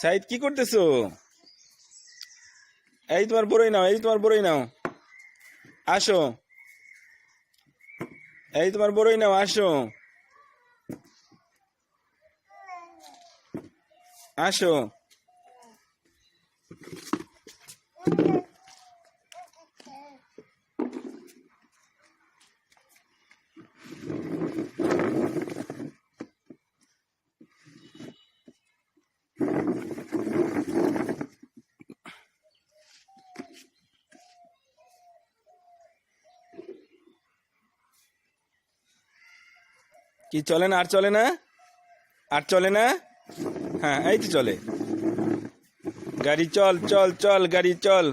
সাইদ, কি করতেছো? এই তোমার বড়ই নাও, এই তোমার বড়ই নাও। আসো। এই তোমার বড়ই নাও, আসো। আসো। কি চলে না আর চলে না? আর চলে না? হ্যাঁ এই তো চলে। গাড়ি চল চল চল, গাড়ি চল।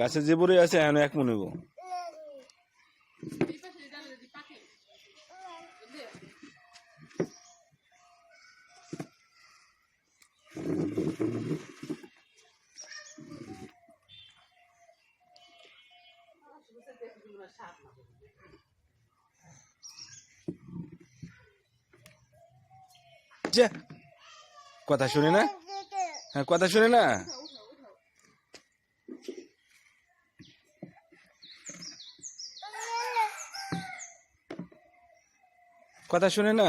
গাছে যে বড়ই আছে, এখন এক মনে গো কথা শুনে না? হ্যাঁ কথা শুনে না? কথা শুনে না?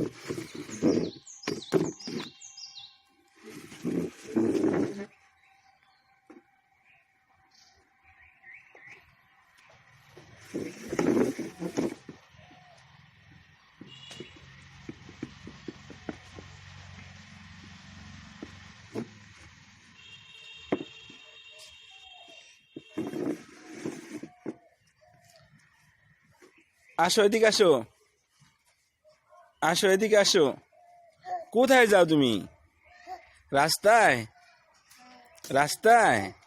আসো এদিকে আসো। আসো এদিকে আসো। কোথায় যাও তুমি? রাস্তায়? রাস্তায়?